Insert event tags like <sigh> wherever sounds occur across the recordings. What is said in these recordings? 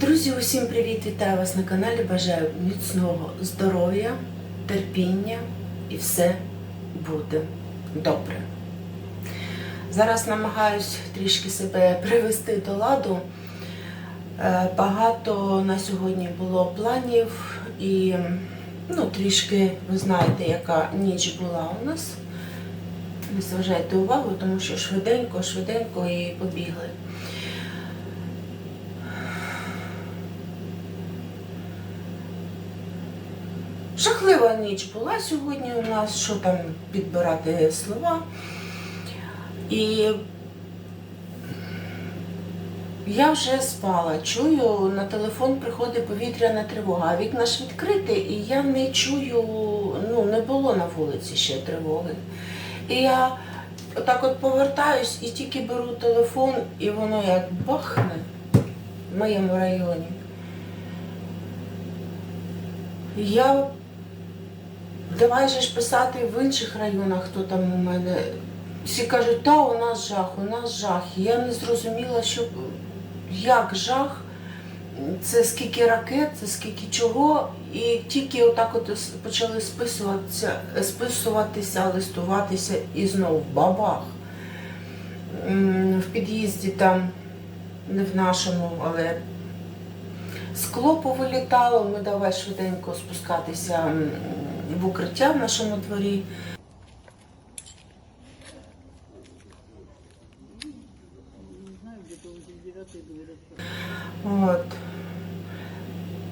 Друзі, усім привіт! Вітаю вас на каналі. Бажаю міцного здоров'я, терпіння і все буде добре. Зараз намагаюсь трішки себе привести до ладу. Е, Багато на сьогодні було планів і ну, трішки ви знаєте, яка ніч була у нас. Не зважайте увагу, тому що швиденько, швиденько і побігли. Жахлива ніч була сьогодні у нас, що там підбирати слова. І я вже спала, чую, на телефон приходить повітряна тривога, а вікна ж відкриті, і я не чую, ну, не було на вулиці ще тривоги. І я отак от повертаюсь і тільки беру телефон, і воно як бахне в моєму районі. Я давай же ж писати в інших районах, хто там у мене. Всі кажуть, та у нас жах, у нас жах. І Я не зрозуміла, що як жах, це скільки ракет, це скільки чого. І тільки отак от почали списуватися, списуватися, листуватися і знову бабах. В під'їзді там, не в нашому, але Скло повилітало, ми давай швиденько спускатися в укриття в нашому дворі. От.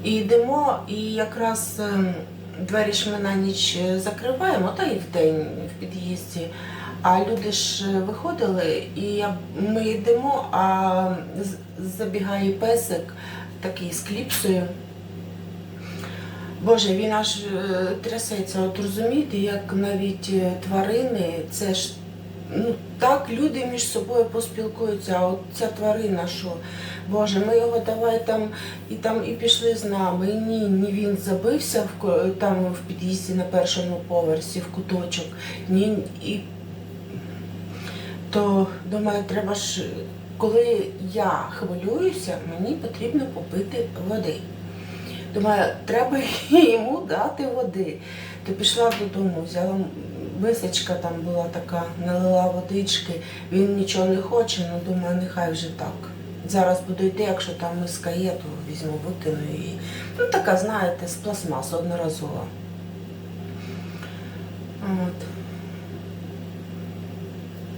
І йдемо, і якраз ем, двері ж ми на ніч е, закриваємо, та і вдень в під'їзді. А люди ж е, виходили, і ми йдемо, а забігає песик такий з кліпсою. Боже, він аж е, трясеться. От розумієте, як навіть е, тварини, це ж ну так люди між собою поспілкуються, а от ця тварина, що Боже, ми його давай там і там і пішли з нами. І ні, ні він забився в там в під'їзді на першому поверсі в куточок. Ні, і то думаю, треба ж, коли я хвилююся, мені потрібно попити води. Думаю, треба <laughs> йому дати води. То пішла додому, взяла мисочка там була така, налила водички, він нічого не хоче, ну думаю, нехай вже так. Зараз буду йти, якщо там миска є, то візьму, викину її. Ну така, знаєте, з пластмасу одноразова. От.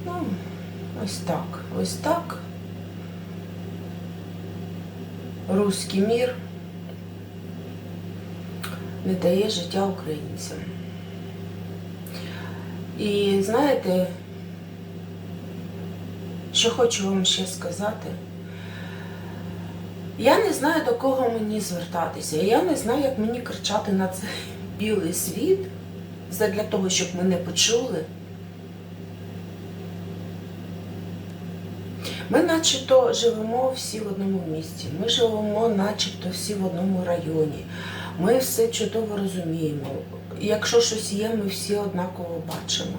Ну, ось так, ось так. Руський мір не дає життя українцям. І знаєте, що хочу вам ще сказати? Я не знаю, до кого мені звертатися. Я не знаю, як мені кричати на цей білий світ для того, щоб мене почули. Ми начебто живемо всі в одному місті, ми живемо начебто всі в одному районі. Ми все чудово розуміємо. Якщо щось є, ми всі однаково бачимо.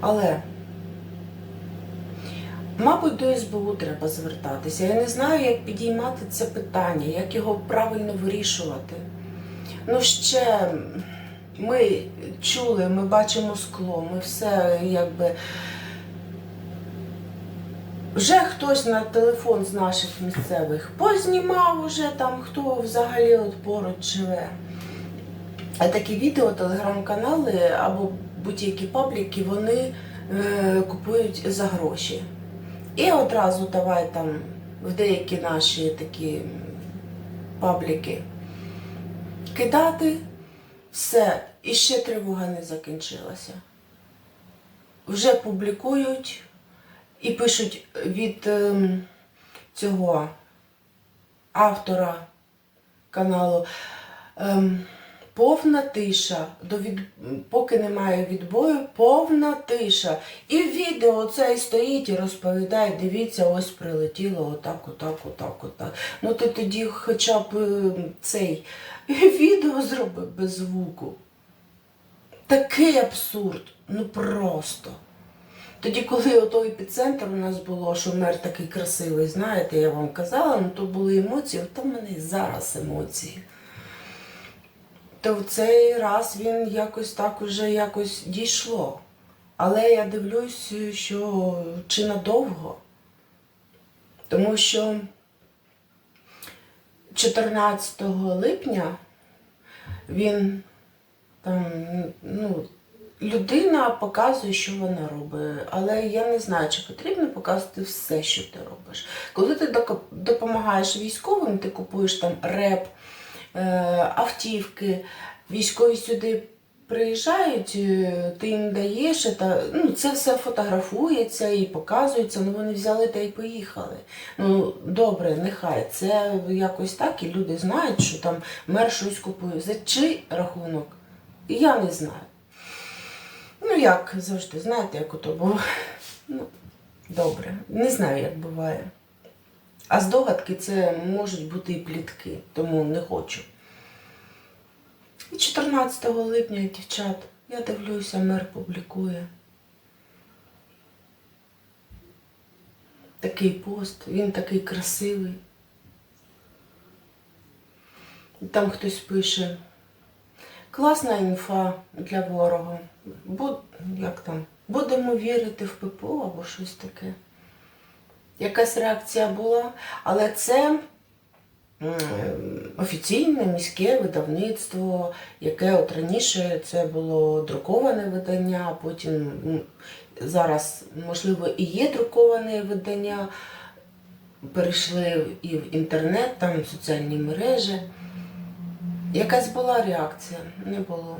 Але, мабуть, до СБУ треба звертатися. Я не знаю, як підіймати це питання, як його правильно вирішувати. Ну, ще ми чули, ми бачимо скло, ми все якби. Вже хтось на телефон з наших місцевих познімав уже там, хто взагалі от поруч живе. А такі відео, телеграм-канали або будь-які пабліки, вони е, купують за гроші. І одразу давай там в деякі наші такі пабліки кидати все, і ще тривога не закінчилася. Вже публікують і пишуть від ем, цього автора каналу. Ем, повна тиша, до від... поки немає відбою, повна тиша. І відео це і стоїть і розповідає, дивіться, ось прилетіло отак, отак, отак, отак. Ну ти тоді хоча б ем, цей <laughs> відео зроби без звуку. Такий абсурд, ну просто. Тоді, коли ото епіцентр у нас було, що мер такий красивий, знаєте, я вам казала, ну то були емоції, то в мене і зараз емоції. То в цей раз він якось так уже якось дійшло. Але я дивлюсь, що чи надовго. Тому що 14 липня він там, ну, людина показує, що вона робить. Але я не знаю, чи потрібно показувати все, що ти робиш. Коли ти допомагаєш військовим, ти купуєш там реп, е, автівки, військові сюди приїжджають, е, ти їм даєш, та, ну, це все фотографується і показується, ну вони взяли та й поїхали. Ну, добре, нехай. Це якось так, і люди знають, що там мер щось купує. За чий рахунок? Я не знаю. Ну, як завжди, знаєте, як ото було. Ну, добре. Не знаю, як буває. А здогадки це можуть бути і плітки, тому не хочу. І 14 липня, дівчат, я дивлюся, мер публікує. Такий пост, він такий красивий. І Там хтось пише. Класна інфа для ворога. Бу, як там? Будемо вірити в ППО або щось таке. Якась реакція була, але це офіційне міське видавництво, яке от раніше це було друковане видання, а потім зараз, можливо, і є друковане видання, перейшли і в інтернет, там соціальні мережі. Якась була реакція? Не було.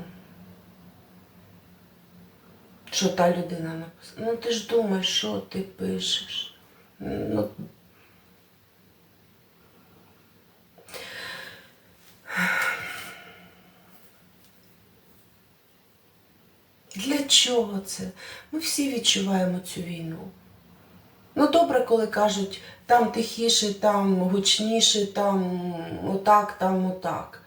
Що та людина написала? Ну ти ж думаєш, що ти пишеш? Ну, для чого це? Ми всі відчуваємо цю війну. Ну, добре, коли кажуть, там тихіше, там гучніше, там отак, там отак.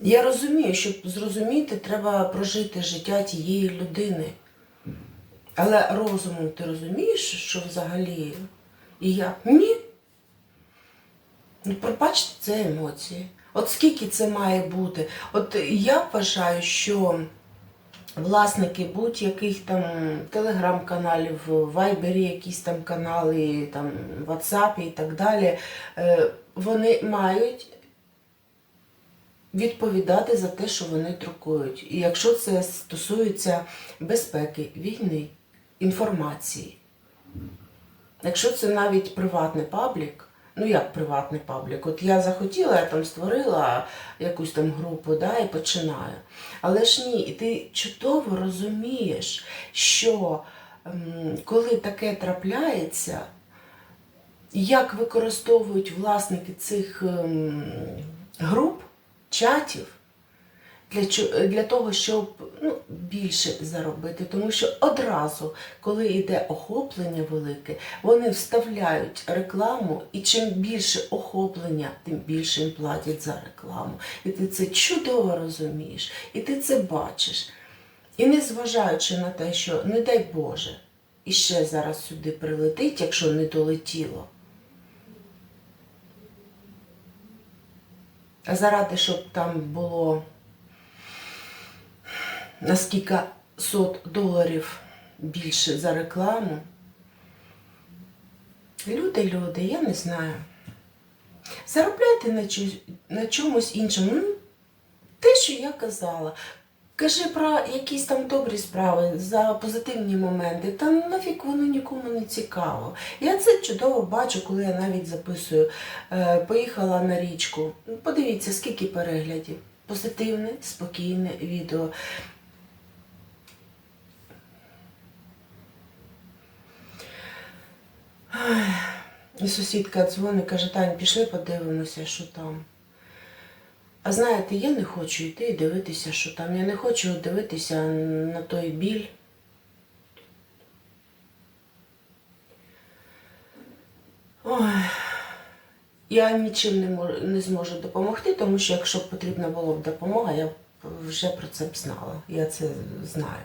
Я розумію, щоб зрозуміти, треба прожити життя тієї людини. Але розумом ти розумієш, що взагалі і як? Ні. Ну, пробачте, це емоції. От скільки це має бути? От я вважаю, що власники будь-яких там телеграм-каналів, Вайбері якісь там канали, там WhatsApp і так далі, е, вони мають відповідати за те, що вони друкують. І якщо це стосується безпеки, війни, інформації. Якщо це навіть приватний паблік, ну як приватний паблік, от я захотіла, я там створила якусь там групу, да, і починаю. Але ж ні, і ти чудово розумієш, що ем, коли таке трапляється, як використовують власники цих ем, груп, чатів для, для того, щоб ну, більше заробити. Тому що одразу, коли йде охоплення велике, вони вставляють рекламу, і чим більше охоплення, тим більше їм платять за рекламу. І ти це чудово розумієш, і ти це бачиш. І незважаючи на те, що, не дай Боже, і ще зараз сюди прилетить, якщо не долетіло. Заради, щоб там було на скільки сот доларів більше за рекламу. Люди, люди, я не знаю. Заробляйте на, чомусь іншому. Ну, те, що я казала. Кажи про якісь там добрі справи, за позитивні моменти. Та нафіг воно нікому не цікаво. Я це чудово бачу, коли я навіть записую. Е, поїхала на річку. Подивіться, скільки переглядів. Позитивне, спокійне відео. Сусідка дзвонить, каже, Тань, пішли подивимося, що там. А знаєте, я не хочу йти і дивитися, що там. Я не хочу дивитися на той біль. Ой. Я нічим не, мож, не зможу допомогти, тому що якщо б потрібна була б допомога, я б вже про це б знала. Я це знаю.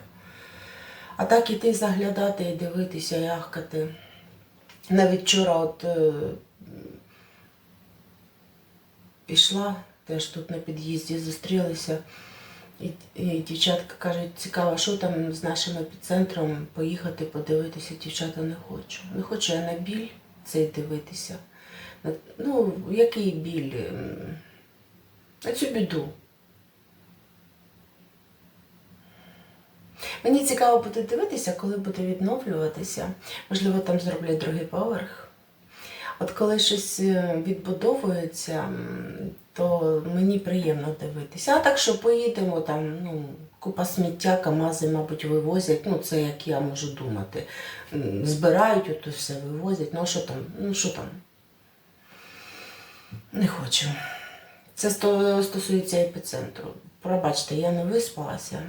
А так іти заглядати і дивитися, і ахкати. Навіть вчора от е, пішла, теж тут на під'їзді зустрілися. І, і дівчатка кажуть, цікаво, що там з нашим епіцентром поїхати подивитися. Дівчата не хочу. Не хочу я на біль цей дивитися. Ну, який біль? На цю біду. Мені цікаво буде дивитися, коли буде відновлюватися. Можливо, там зроблять другий поверх. От коли щось е, відбудовується, то мені приємно дивитися. А так що поїдемо там, ну, купа сміття, камази, мабуть, вивозять. Ну, це як я можу думати. Збирають, ото все вивозять. Ну, що там? Ну, що там? Не хочу. Це стосується епіцентру. Пробачте, я не виспалася.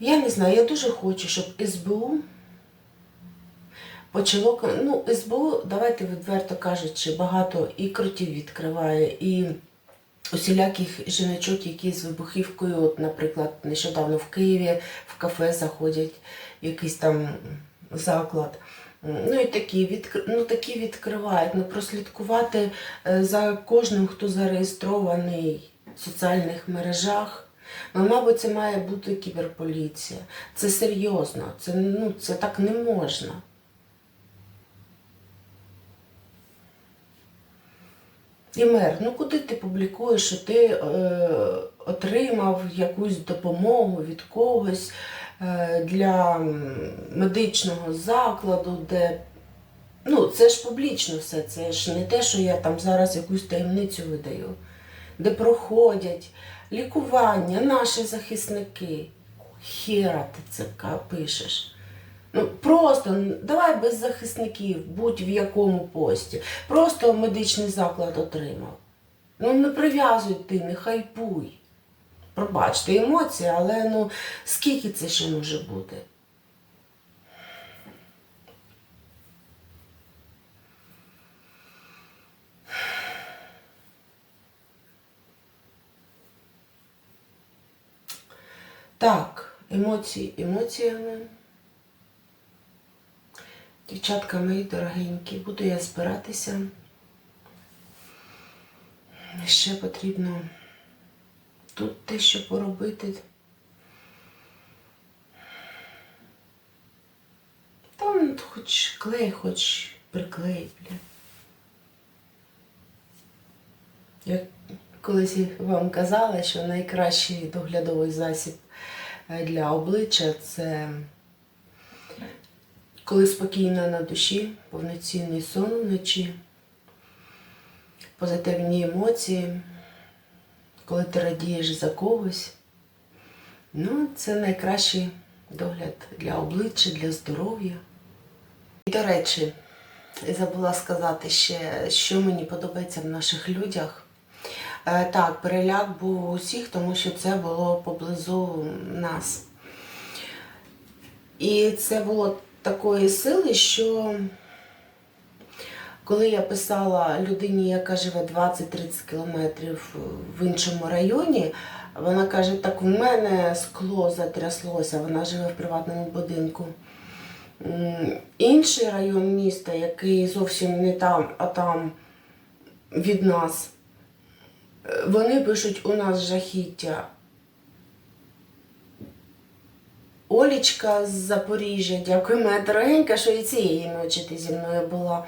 Я не знаю, я дуже хочу, щоб СБУ почало. Ну, СБУ, давайте відверто кажучи, багато і крутів відкриває, і усіляких жіночок, які з вибухівкою, от, наприклад, нещодавно в Києві в кафе заходять, якийсь там заклад. Ну і такі, відкр... ну, такі відкривають. Ну, прослідкувати е, за кожним, хто зареєстрований в соціальних мережах. Ну, мабуть, це має бути кіберполіція. Це серйозно, це, ну, це так не можна. І мер, ну куди ти публікуєш, що ти е, отримав якусь допомогу від когось е, для медичного закладу, де ну, це ж публічно все, це ж не те, що я там зараз якусь таємницю видаю, де проходять лікування, наші захисники. Хера ти це пишеш. Ну, просто давай без захисників, будь в якому пості. Просто медичний заклад отримав. Ну не прив'язуй ти, не хайпуй. Пробачте емоції, але ну скільки це ще може бути? Так, емоції емоціями. Дівчатка мої дорогенькі, буду я збиратися. Ще потрібно тут дещо поробити. Там хоч клей, хоч приклей, бля. Я колись вам казала, що найкращий доглядовий засіб е, для обличчя це коли спокійно на душі, повноцінний сон вночі, позитивні емоції, коли ти радієш за когось. Ну, це найкращий догляд для обличчя, для здоров'я. І, до речі, забула сказати ще, що мені подобається в наших людях. Е, Так, переляк був у усіх, тому що це було поблизу нас. І це було такої сили, що коли я писала людині, яка живе 20-30 кілометрів в іншому районі, вона каже, так в мене скло затряслося, вона живе в приватному будинку. Інший район міста, який зовсім не там, а там від нас, вони пишуть у нас жахіття. Олічка з Запоріжжя, дякую, моя дорогенька, що і цієї ночі ти зі мною була.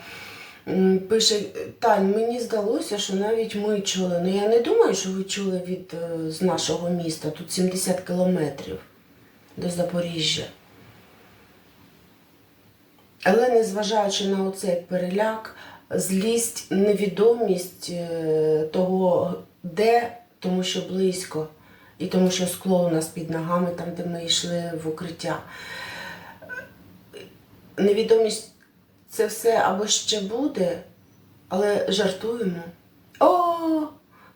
Пише, Тань, мені здалося, що навіть ми чули. Ну я не думаю, що ви чули від е, з нашого міста. Тут 70 кілометрів до Запоріжжя. Але незважаючи на оцей переляк, злість, невідомість е, того, де, тому що близько, і тому що скло у нас під ногами, там, де ми йшли в укриття. Невідомість це все або ще буде, але жартуємо. О,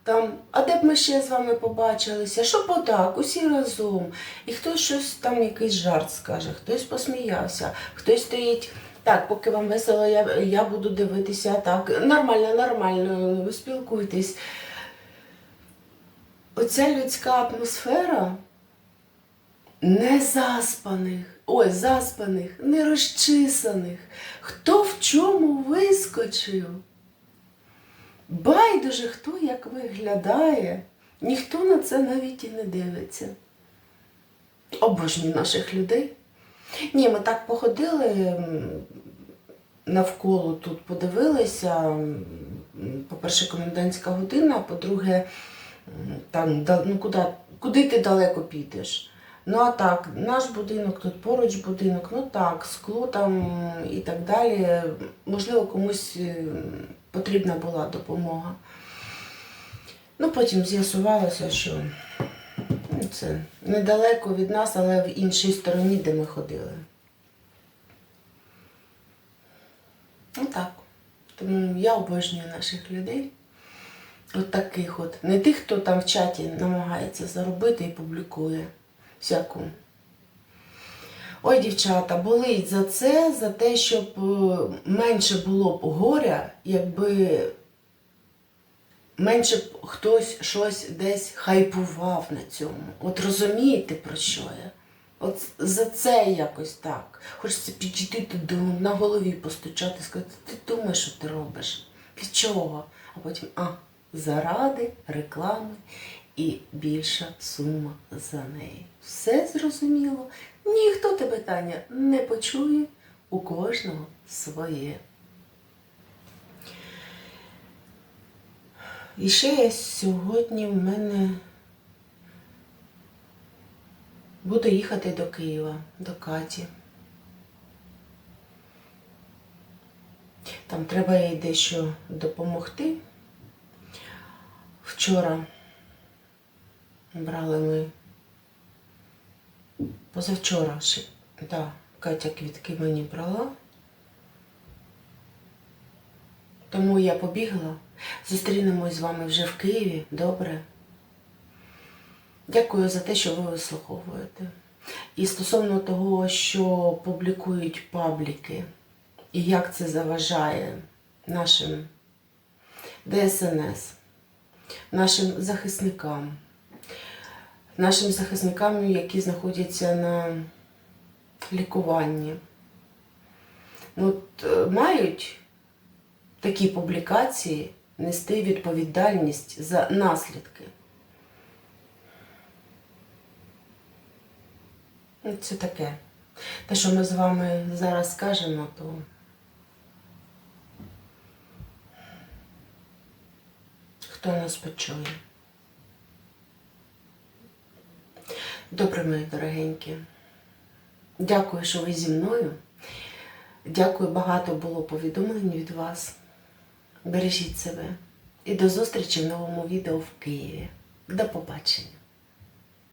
там, а де б ми ще з вами побачилися? Що подак, усі разом. І хтось щось там якийсь жарт скаже, хтось посміявся, хтось стоїть. Так, поки вам весело, я, я буду дивитися так. Нормально, нормально, спілкуйтесь. Оця людська атмосфера, незаспаних, ой, заспаних, нерозчисаних, хто в чому вискочив. Байдуже, хто як виглядає, ніхто на це навіть і не дивиться. Обожнюю наших людей. Ні, ми так походили навколо тут, подивилися. По-перше, комендантська година, по-друге, м, там, ну, куди, куди ти далеко підеш. Ну а так, наш будинок, тут поруч будинок, ну так, скло там і так далі. Можливо, комусь е, потрібна була допомога. Ну, потім з'ясувалося, що ну, це недалеко від нас, але в іншій стороні, де ми ходили. Ну так. Тому я обожнюю наших людей. От таких от. Не тих, хто там в чаті намагається заробити і публікує всяку. Ой, дівчата, болить за це, за те, щоб е, менше було б горя, якби менше б хтось щось десь хайпував на цьому. От розумієте, про що я? От за це якось так. Хочеться підійти на голові постучати, сказати, ти думаєш, що ти робиш? Для чого? А потім, а, заради реклами і більша сума за неї. Все зрозуміло. Ніхто те питання не почує, у кожного своє. І ще я сьогодні в мене буду їхати до Києва, до Каті. Там треба їй дещо допомогти. Вчора брали ми позавчора ще, да, Катя квітки мені брала. Тому я побігла. Зустрінемось з вами вже в Києві. Добре. Дякую за те, що ви вислуховуєте. І стосовно того, що публікують пабліки, і як це заважає нашим ДСНС, нашим захисникам, нашим захисникам, які знаходяться на лікуванні. От, е, мають такі публікації нести відповідальність за наслідки. Це таке. Те, що ми з вами зараз скажемо, то хто нас почує. Добре, мої дорогенькі. Дякую, що ви зі мною. Дякую, багато було повідомлень від вас. Бережіть себе. І до зустрічі в новому відео в Києві. До побачення.